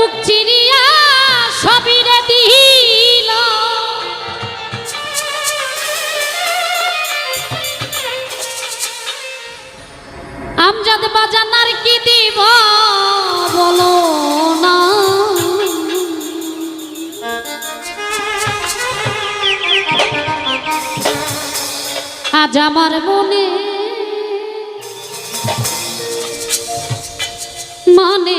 বুক চিরিয়া সবিরে দিল আমজাদ বাজানার কি দিব বলো না। আজ আমার মনে মানে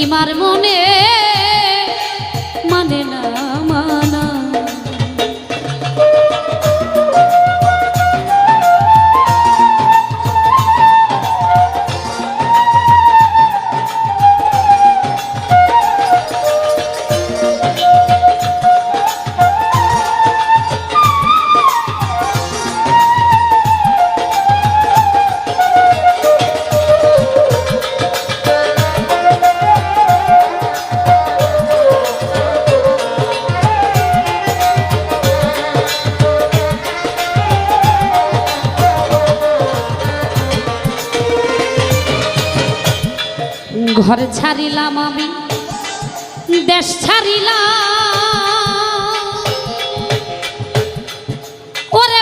লিমার মনে ঘর ছাড়িলাম আমি, দেশ ছাড়িলাম।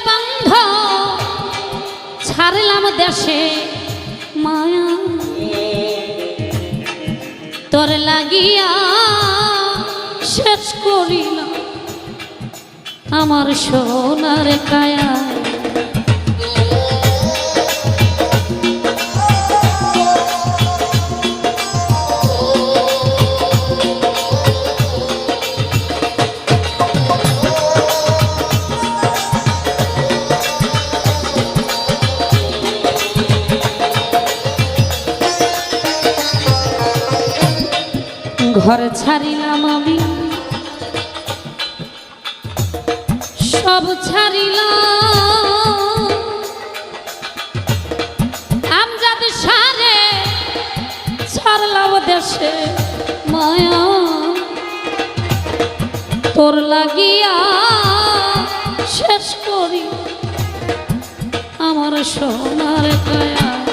বন্ধ, ছাড়লাম দেশে মায়া। তোর লাগিয়া শেষ করিলাম আমার সোনার কায়া। ঘর ছাড়িলাম আমি। সব ছাড়িলাম। আমজাদ সারে ছাড়লাম দেশে মায়া। তোর লাগিয়া শেষ করি আমার সোনার কায়া।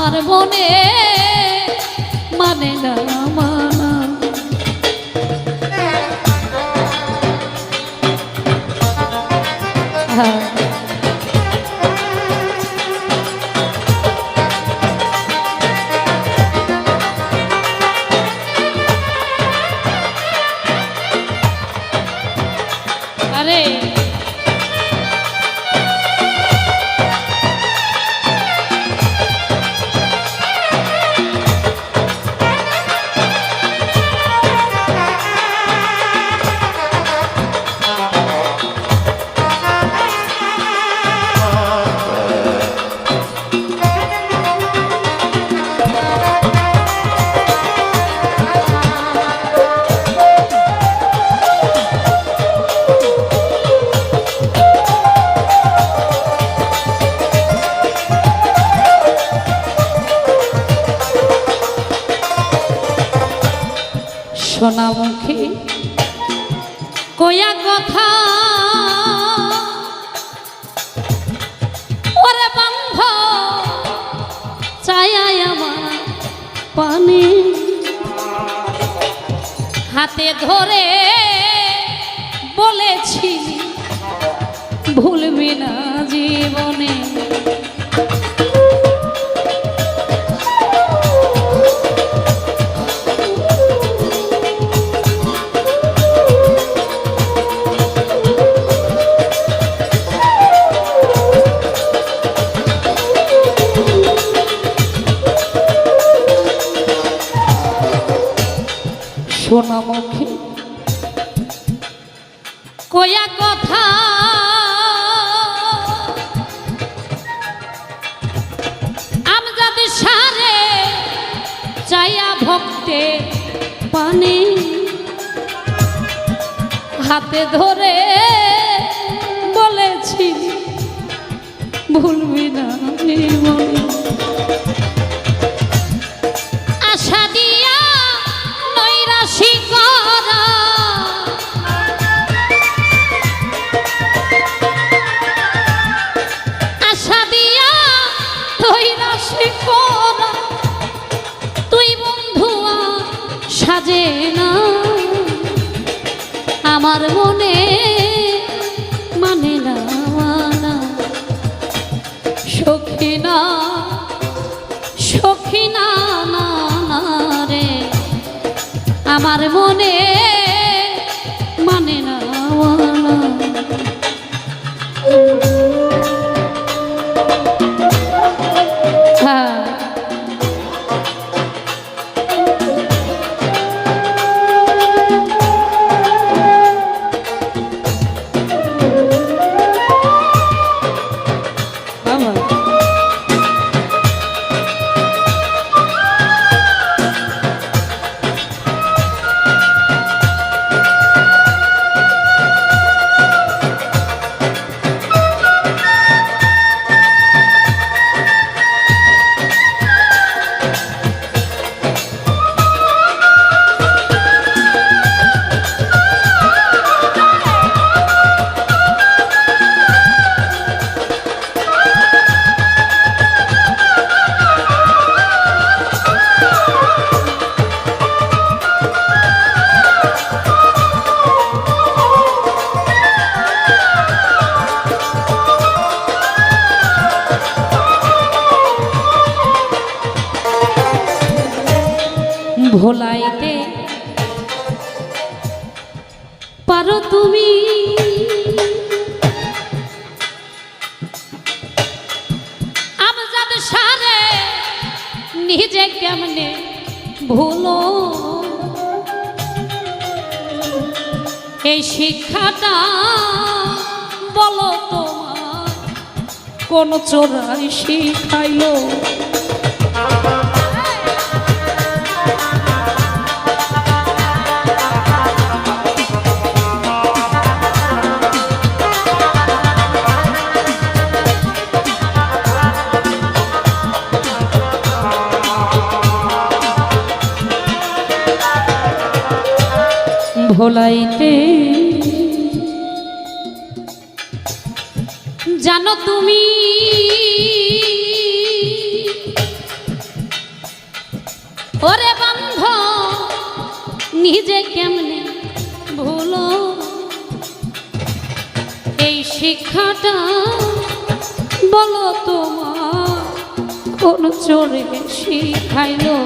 আমার মনে মানে না মানা সোনামুখী কয়া কথা। ওরে বন্ধ চাই আমার পানি। হাতে ধরে বলেছি ভুলবি না জীবনে। সোনামুখী। কয়া কথা। আমজাদ সারে চাইয়া ভক্তে পানি। হাতে ধরে বলেছি ভুলবি না নির্মল আমার মনে মানে না সখী না সখী না রে। আমার মনে মানে না Thank হ্যাঁ ভোলাইতে পারো তুমি। নিজে কেমনে ভুলো? এই শিক্ষাটা বলো তোমার কোন চোরাই শিখাইলো? ভোলাইতে জানো তুমি, ওরে বন্ধ, নিজে কেমনে ভুলো? এই শিক্ষাটা বলো তোমার, কোন চোরে শিখাইলো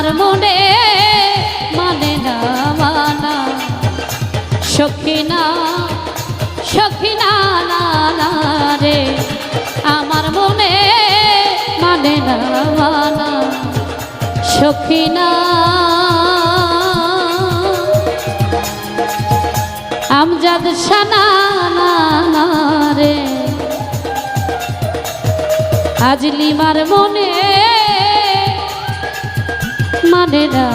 আমার মনে মানে না মানা। সখিনা, না না রে, আমার মনে মানে না মানা। সখিনা, আমজাদ সানা, না না রে। আজ লিমার মনে মানে না